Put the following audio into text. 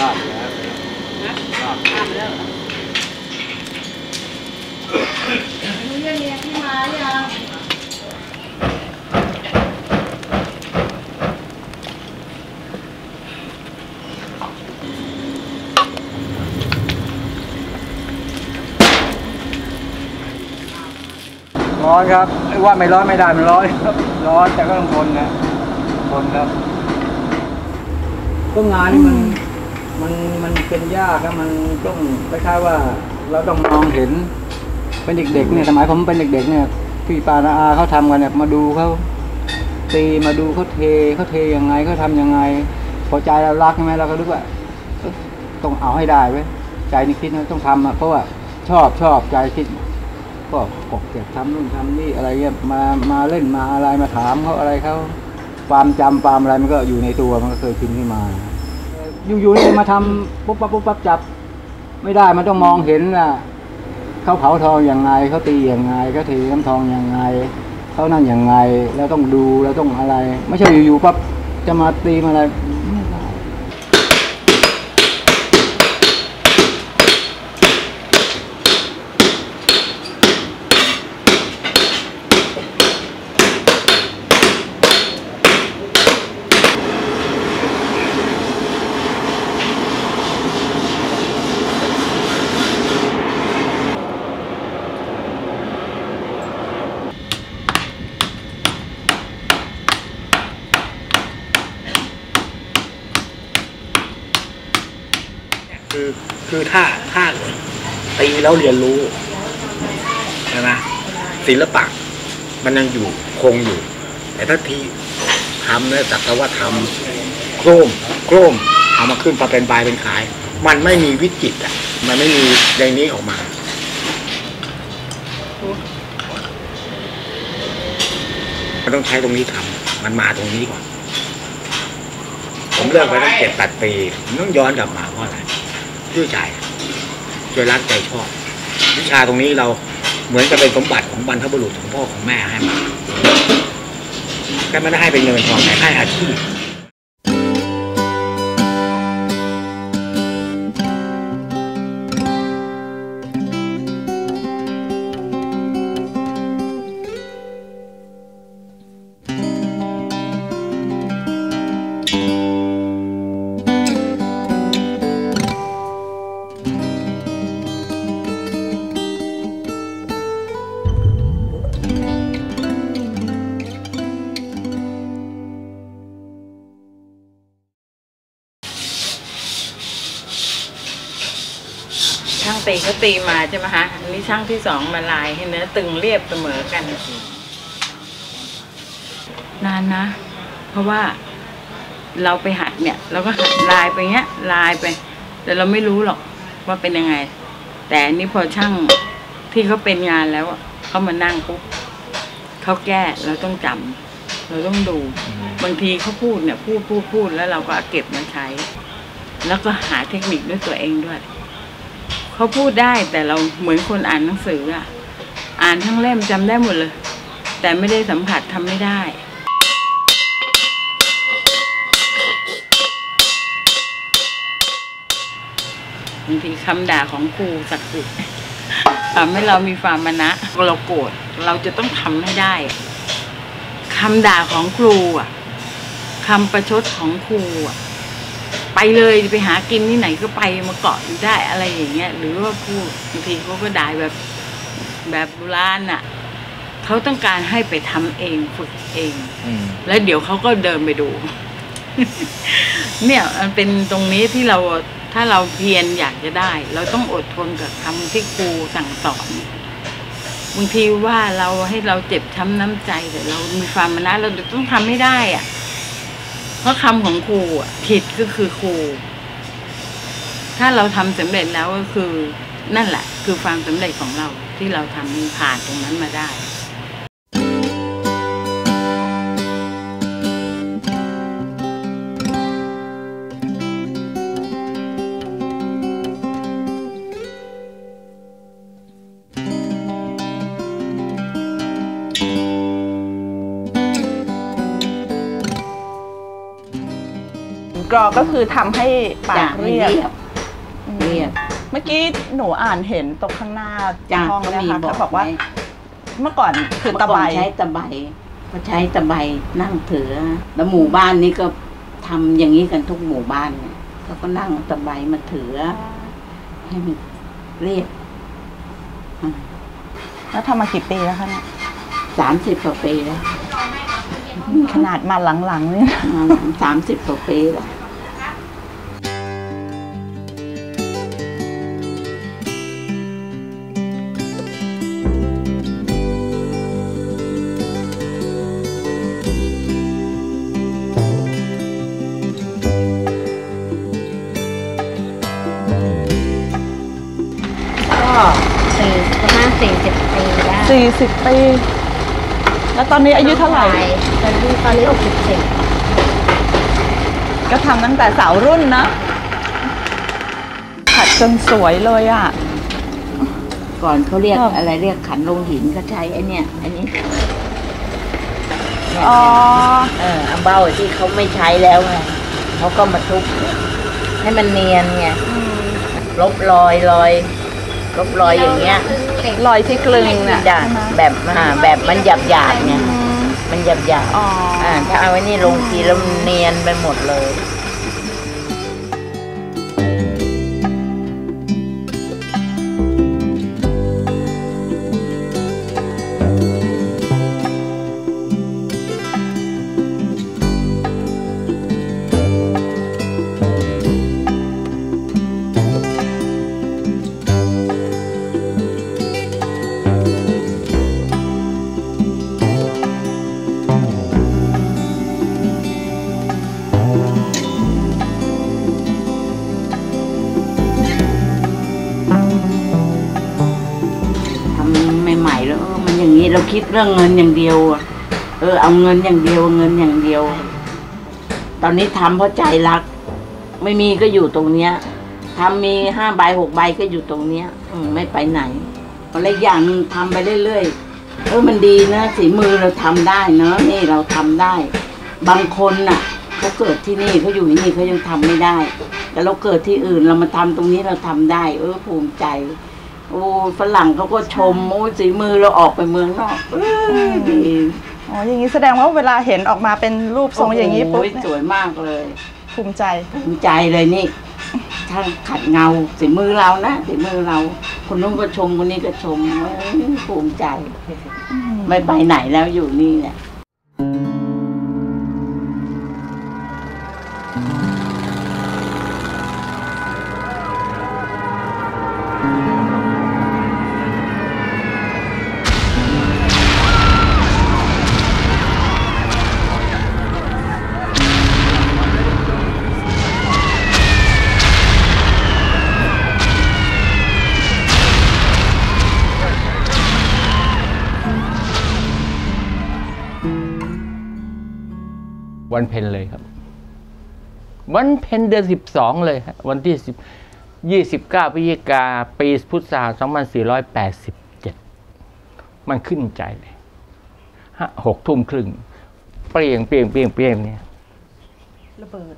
ลาดแล้วลาดแล้วร้อนครับไม่ว่าไม่ร้อนไม่ได้มันร้อนร้อนแต่ก็ต้องทนนะทนครับก็งานนี่มัน มันมันเป็นยากครับมันต้องคล้ายๆว่า เราต้องมองเห็น เป็นเด็กๆเนี่ยสมัยผมเป็นเด็กๆเนี่ยพี่ปานาอาเขาทำกันเนี่ยมาดูเขาตีมาดูเขาเทเขาเทยังไงเขาทำยังไง พอใจเรารักใช่ไหมเราก็รู้ว่าต้องเอาให้ได้เว้ยใจนี่คิดนะต้องทำอะเพราะว่าชอบชอบใจคิด ก็กบเก็บทำนู่นทำนี่อะไรเงี้ยมามาเล่นมาอะไรมาถามเขาอะไรเขาความจำความอะไรมันก็อยู่ในตัวมันก็เคยพิมพ์ขึ้นมา อยู่ๆนี่มาทำปุ๊บปั๊บปุ๊บปั๊บจับ ไม่ได้มันต้องมองเห็นอะเขาเผาทองอย่างไงเขาตีอย่างไงเขาเทน้ำทองอย่างไงเขานั่นอย่างไงแล้วต้องดูแล้วต้องอะไร ไม่ใช่อยู่ๆปั๊บจะมาตีมาอะไร คือคือถ้าถ้าตีแล้วเรียนรู้ใช่ไหมศิลปะ มันยังอยู่คงอยู่ แต่ถ้าทีทำเนี่ยสักแต่ว่าทำโครมโครมเอามาขึ้นมาเป็นปลายเป็นขาย มันไม่มีวิจิตอะ มันไม่มีอย่างนี้ออกมามันต้องใช้ตรงนี้ทำมันมาตรงนี้ก่อน ผมเลิกไปตั้งเจ็ดแปดปี ต้องย้อนกลับมาเพราะอะไร ช่วยใจด้วยรักใจชอบ วิชาตรงนี้เราเหมือนกับเป็นสมบัติของบรรพบุรุษของพ่อของแม่ให้มาแค่ไม่ได้ให้เป็นเงินทองแต่ให้อาชีพ ตีเขาตีมาใช่ไหมคะอันนี้ช่างที่สองมาลายให้เนื้อตึงเรียบเสมอกัน นานนะ เพราะว่าเราไปหัดเนี่ย เราก็หัดลายไปเงี้ย ลายไป แต่เราไม่รู้หรอกว่าเป็นยังไง แต่อันนี้พอช่างที่เขาเป็นงานแล้วอะเขามานั่งปุ๊บเขาแก้เราต้องจำเราต้องดู บางทีเขาพูดเนี่ย พูดพูดพูดแล้วเราก็เก็บมาใช้ แล้วก็หาเทคนิคด้วยตัวเองด้วย เขาพูดได้แต่เราเหมือนคนอ่านหนังสืออะอ่านทั้งเล่มจำได้หมดเลย แต่ไม่ได้สัมผัสทำไม่ได้บางทีคำด่าของครูศักดิ์สิทธิ์ทำให้เรามีความมานะเราโกรธเราจะต้องทำให้ได้คำด่าของครูอะคำประชดของครูอะ ไปเลยไปหากินที่ไหนก็ไปมาเกาะอยู่ได้อะไรอย่างเงี้ย หรือว่าพูดบางทีเขาก็ด่าแบบแบบโบราณอะเขาต้องการให้ไปทำเองฝึกเอง แล้วเดี๋ยวเขาก็เดินไปดู เนี่ยมันเป็นตรงนี้ที่เราถ้าเราเพียรอยากจะได้ เราต้องอดทนกับคำที่ครูสั่งสอนบางทีว่าเราให้เราเจ็บช้ำน้ำใจแต่เรามีความมานะเราต้องทำให้ได้อะเพ ราะคำของครูผิดก็คือครู ถ้าเราทำสำเร็จแล้วก็คือนั่นแหละ คือความสำเร็จของเราที่เราทำผ่านตรงนั้นมาได้ กรอก็คือทำให้ปากเรียบเรียบเรียบ เมื่อกี้หนูอ่านเห็นตรงข้างหน้าจ้ะห้องก็นะมีคะบอกเขาบอกว่าไว้เมื่อก่อนคือตะไบเมื่ก่นใช้ตะไบก็ใช้ตะไบนั่งถือ แล้วหมู่บ้านนี้ก็ทำอย่างนี้กันทุกหมู่บ้านเนี่ยเขาก็นั่งเอาตะไบมาถือ ให้มันเรียบแล้วทำมากี่ปีแล้วคะเนี่ยสามสิบกว่าปีแล้วขนาดมาหลังๆเนี่ยสามสิบกว่าปีแล้ว ประมาณสี่สิบปีได้สี่สิบปี แล้วตอนนี้อายุเท่าไหร่ ตอนนี้ตอนนี้หกสิบสี่ก็ทำตั้งแต่สาวรุ่นนะ ขัดจนสวยเลยอะ ก่อนเขาเรียกครับ อะไรเรียกขันลงหินก็ใช้ไอ้เนี่ยอันนี้อ๋อ เอออัมเบ้าที่เขาไม่ใช้แล้วไงเขาก็มาทุบให้มันเนียนไงลบรอยรอย ลบรอยอย่างเงี้ยรอยที่กลึงน่ะจ้ะใช่ไหมแบบอ่าแบบมันหยาบหยาบๆไงมันหยาบหยาบๆอ๋อออ่าถ้าเอาไว้นี่ลงทีแล้วมันเนียนไปหมดเลย เราคิดเรื่องเงินอย่างเดียวอะเออเอาเงินอย่างเดียวเงินอย่างเดียว ตอนนี้ทำเพราะใจรัก ไม่มีก็อยู่ตรงเนี้ยทำมีห้าใบหกใบก็อยู่ตรงเนี้ย อืมไม่ไปไหนอะไรอย่างหนึ่งทำไปเรื่อยๆเออมันดีนะสีมือเราทำได้เนอะนี่เราทำได้ บางคนน่ะเขาเกิดที่นี่เขาอยู่ที่นี่เขายังทำไม่ได้ แต่เราเกิดที่อื่นเรามาทำตรงนี้เราทำได้ เออภูมิใจ โอ้ฝรั่งเขาก็ชมโอ้สีมือเราออกไปเมืองนอกเออดีอ๋ออย่างนี้แสดงว่าเวลาเห็นออกมาเป็นรูปทรงอย่างนี้ปุ๊บโอ้ยเนี่ยสวยมากเลย ภูมิใจ ภูมิใจเลยนี่ถ้าขัดเงาสีมือเรานะสีมือเรา คนนู้นก็ชมคนนี้ก็ชมเอ้ยภูมิใจ ไม่ไปไหนแล้วอยู่นี่เนี่ย วันเพ็ญเลยครับ วันเพ็ญเดือนสิบสองเลยวันที่สิบยี่สิบเก้าพฤศจิกาปีพุทธศักราชสองพันสี่ร้อยแปดสิบเจ็ดมันขึ้นใจเลยหกทุ่มครึ่งเปลี่ยงเปลี่ยงเปลี่ยงเปลี่ยงเนี่ยระเบิด